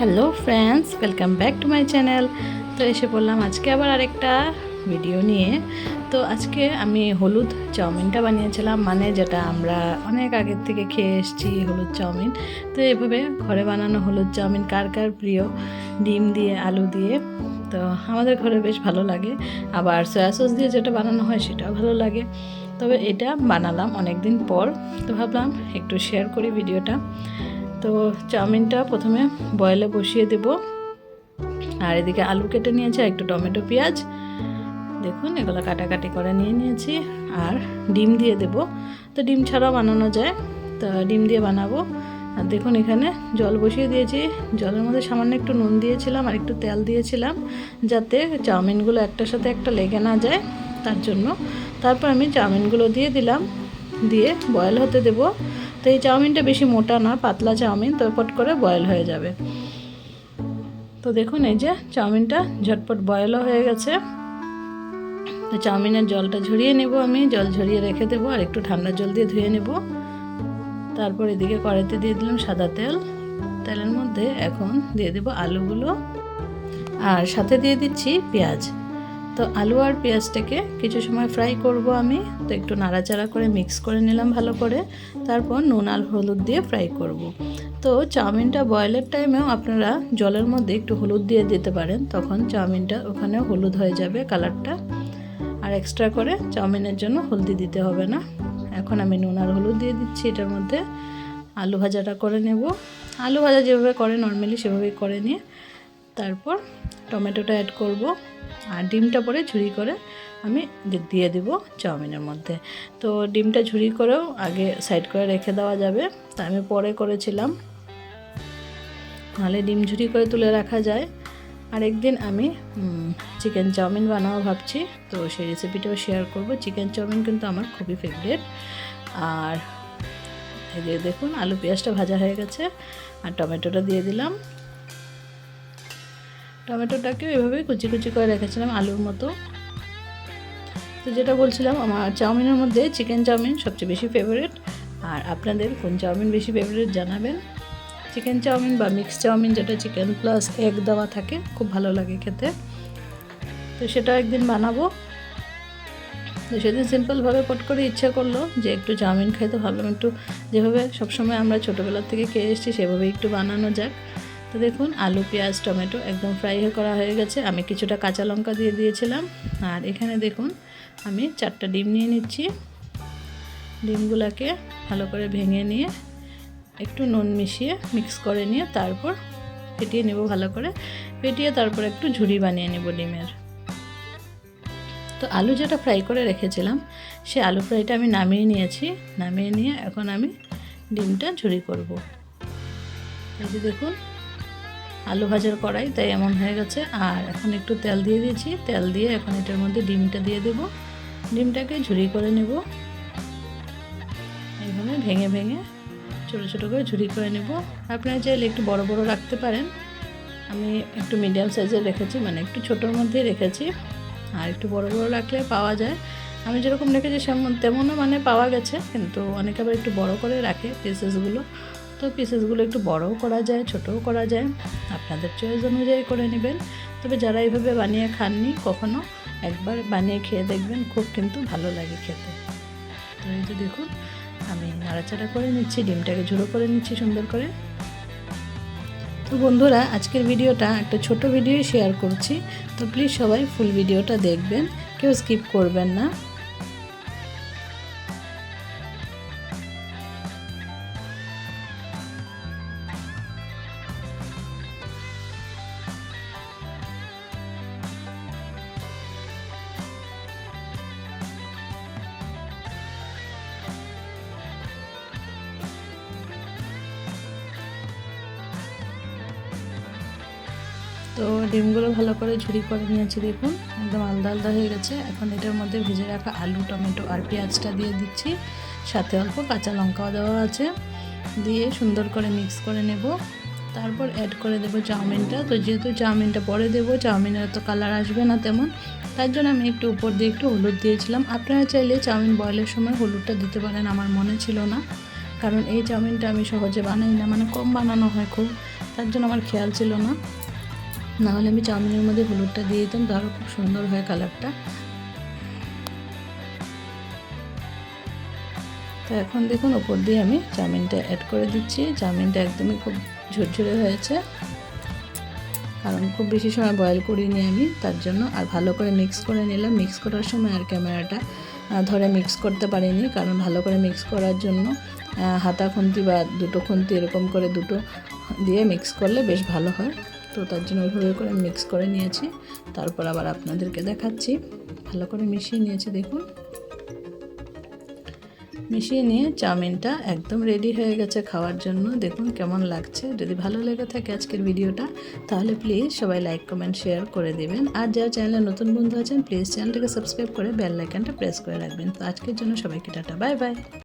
Hello friends welcome back to my channel তো এসে পড়লাম আজকে আবার আরেকটা ভিডিও নিয়ে। তো আজকে আমি হলুদ চাউমিনটা বানিয়েছিলাম মানে যেটা আমরা অনেক আগের থেকে খেয়ে এসেছি হলুদ চাউমিন। তো এভাবে ঘরে বানানো হলুদ চাউমিন কার কার প্রিয়? ডিম দিয়ে, আলু দিয়ে। তো আমাদের ঘরে বেশ ভালো লাগে। আবার সয়া সস দিয়ে যেটা বানানো হয় সেটাও ভালো লাগে। তবে এটা বানালাম অনেক দিন পর। তো ভাবলাম একটু শেয়ার করি ভিডিওটা তো চাউমিনটা প্রথমে বয়েলে বসিয়ে দেব। আর এদিকে আলু কেটে নিয়েছি একটু টমেটো পেঁয়াজ। দেখুন, এগুলো কাটাকাটি করে নিয়ে নিয়েছি। আর ডিম দিয়ে দেব। তো ডিম ছাড়াও বানানো যায়। তো ডিম দিয়ে বানাবো। আর দেখুন, এখানে জল বসিয়ে দিয়েছি। জলের মধ্যে সামান্য একটু নুন দিয়েছিলাম, আর একটু তেল দিয়েছিলাম, যাতে চাউমিনগুলো একটার সাথে একটা লেগে না যায়। তার জন্য তারপর আমি চাউমিনগুলো দিয়ে দিলাম। দিয়ে বয়েল হতে দেব। তো এই চাউমিনটা বেশি মোটা না, পাতলা চাউমিন, তো পট করে বয়েল হয়ে যাবে। তো দেখুন, এই যে চাউমিনটা ঝটপট বয়েলও হয়ে গেছে। তো চাউমিনের জলটা ঝরিয়ে নেব আমি, জল ঝরিয়ে রেখে দেবো আর একটু ঠান্ডা জল দিয়ে ধুয়ে নেব। তারপর এদিকে কড়াইতে দিয়ে দিলাম সাদা তেল। তেলের মধ্যে এখন দিয়ে দেবো আলুগুলো। আর সাথে দিয়ে দিচ্ছি পেঁয়াজ। তো আলু আর পেঁয়াজটাকে কিছু সময় ফ্রাই করব আমি। তো একটু নাড়াচাড়া করে মিক্স করে নিলাম ভালো করে। তারপর নুন আর হলুদ দিয়ে ফ্রাই করব। তো চাউমিনটা বয়েলের টাইমেও আপনারা জলের মধ্যে একটু হলুদ দিয়ে দিতে পারেন। তখন চাউমিনটা ওখানে হলুদ হয়ে যাবে কালারটা আর এক্সট্রা করে চাউমিনের জন্য হলদি দিতে হবে না। এখন আমি নুন আর হলুদ দিয়ে দিচ্ছি এটার মধ্যে। আলু ভাজাটা করে নেব। আলু ভাজা যেভাবে করে নর্মালি সেভাবেই করে নিয়ে। তারপর টমেটোটা অ্যাড করব। আর ডিমটা পরে ঝুরি করে আমি দিয়ে দিব চাউমিনের মধ্যে। তো ডিমটা ঝুরি করেও আগে সাইড করে রেখে দেওয়া যাবে। তা আমি পরে করেছিলাম। নাহলে ডিম ঝুরি করে তুলে রাখা যায়। আরেকদিন আমি চিকেন চাউমিন বানাবো ভাবছি। তো সেই রেসিপিটাও শেয়ার করব। চিকেন চাউমিন কিন্তু আমার খুবই ফেভারিট আর এই যে দেখুন, আলু পেঁয়াজটা ভাজা হয়ে গেছে। আর টমেটোটা দিয়ে দিলাম। টমেটোটাকেও এভাবে কুচি কুচি করে রেখেছিলাম আলুর মতো। তো যেটা বলছিলাম, আমার চাউমিনের মধ্যে চিকেন চাউমিন সবচেয়ে বেশি ফেভারিট আর আপনাদের কোন চাউমিন বেশি ফেভারিট জানাবেন? চিকেন চাউমিন বা মিক্স চাউমিন যেটা চিকেন প্লাস এগ দেওয়া থাকে, খুব ভালো লাগে খেতে। তো সেটা একদিন বানাবো। তো সেদিন সিম্পলভাবে পট করে ইচ্ছা করল যে একটু চাউমিন খাইতে ভাবলাম একটু যেভাবে সবসময় আমরা ছোটোবেলার থেকে খেয়ে এসেছি সেভাবে একটু বানানো যাক। তো দেখুন, আলু, পেঁয়াজ, টমেটো একদম ফ্রাই করা হয়ে গেছে। আমি কিছুটা কাঁচা লঙ্কা দিয়ে দিয়েছিলাম। আর এখানে দেখুন, আমি চারটা ডিম নিয়ে নিচ্ছি। ডিমগুলোকে ভালো করে ভেঙে নিয়ে, একটু নুন মিশিয়ে মিক্স করে নিয়ে তারপর ফেটিয়ে নেব ভালো করে। ফেটিয়ে তারপর একটু ঝুড়ি বানিয়ে নেব ডিমের। তো আলু যেটা ফ্রাই করে রেখেছিলাম, সে আলু ফ্রাইটা আমি নামিয়ে নিয়েছি। নামিয়ে নিয়ে এখন আমি ডিমটা ঝুড়ি করব। এই যে দেখুন আলু ভাজার কড়াই, তাই এমন হয়ে গেছে। আর এখন একটু তেল দিয়ে দিয়েছি। তেল দিয়ে এখন এটার মধ্যে ডিমটা দিয়ে দেব। ডিমটাকে ঝুরি করে নেব। এইভাবে ভেঙে ভেঙে ছোটো ছোটো করে ঝুরি করে নেব। আপনারা চাইলে একটু বড় বড় রাখতে পারেন। আমি একটু মিডিয়াম সাইজের রেখেছি মানে একটু ছোটোর মধ্যেই রেখেছি। আর একটু বড় বড় রাখলে পাওয়া যায়। আমি যেরকম রেখেছি, সেমন তেমনও মানে পাওয়া গেছে, কিন্তু অনেকে আবার একটু বড় করে রাখে পিসেসগুলো তো পিসেসগুলো একটু বড়ও করা যায়, ছোটও করা যায়, আপনাদের চয়েস অনুযায়ী করে নেবেন। তবে যারা এইভাবে বানিয়ে খাননি, কখনো একবার বানিয়ে খেয়ে দেখবেন, খুব কিন্তু ভালো লাগে খেতে। তো এই যে দেখুন, আমি নাড়াচাড়া করে নিচ্ছি, ডিমটাকে ঝুড়ো করে নিচ্ছি সুন্দর করে। তো বন্ধুরা, আজকের ভিডিওটা একটা ছোট ভিডিও শেয়ার করছি। তো প্লিজ সবাই ফুল ভিডিওটা দেখবেন, কেউ স্কিপ করবেন না। তো ডিমগুলো ভালো করে ঝুড়ি করে নিয়েছি, দেখুন। একদম আলাদা আলাদা হয়ে গেছে। এখন এটার মধ্যে ভেজে রাখা আলু, টমেটো আর পেঁয়াজটা দিয়ে দিচ্ছি। সাথে অল্প কাঁচা লঙ্কাও দেওয়া আছে। দিয়ে সুন্দর করে মিক্স করে নেব। তারপর অ্যাড করে দেবো চাউমিনটা। তো যেহেতু চাউমিনটা পরে দেবো, চাউমিনের তো কালার আসবে না তেমন। তার জন্য আমি একটু উপর দিয়ে একটু হলুদ দিয়েছিলাম। আপনারা চাইলে চাউমিন বয়েলের সময় হলুদটা দিতে পারেন, আমার মনে ছিল না। কারণ এই চাউমিনটা আমি সহজে বানাই না মানে কম বানানো হয় খুব। তার জন্য আমার খেয়াল ছিল না। নাহলে আমি চাউমিনের মধ্যে হলুদটা দিয়ে দিতাম তারও খুব সুন্দর হয় কালারটা। তো এখন দেখুন, ওপর দিয়ে আমি চাউমিনটা অ্যাড করে দিচ্ছি। চাউমিনটা একদমই খুব ঝুরঝুরে হয়েছে, কারণ খুব বেশি সময় বয়েল করিনি আমি, তার জন্য। আর ভালো করে মিক্স করে নিলাম। মিক্স করার সময় আর ক্যামেরাটা ধরে মিক্স করতে পারিনি, কারণ ভালো করে মিক্স করার জন্য হাতা খুন্তি বা দুটো খুন্তি এরকম করে দুটো দিয়ে মিক্স করলে বেশ ভালো হয়। তো তার জন্য ওইভাবে করে মিক্স করে নিয়েছি। তারপর আবার আপনাদেরকে দেখাচ্ছি। ভালো করে মিশিয়ে নিয়েছি, দেখুন। মিশিয়ে নিয়ে চাউমিনটা একদম রেডি হয়ে গেছে খাওয়ার জন্য। দেখুন কেমন লাগছে। যদি ভালো লেগে থাকে আজকের ভিডিওটা, তাহলে প্লিজ সবাই লাইক কমেন্ট শেয়ার করে দেবেন। আর যারা চ্যানেলে নতুন বন্ধু আছেন প্লিজ চ্যানেলটাকে সাবস্ক্রাইব করে বেল আইকনটা প্রেস করে রাখবেন। তো আজকের জন্য সবাইকে টাটা বাই বাই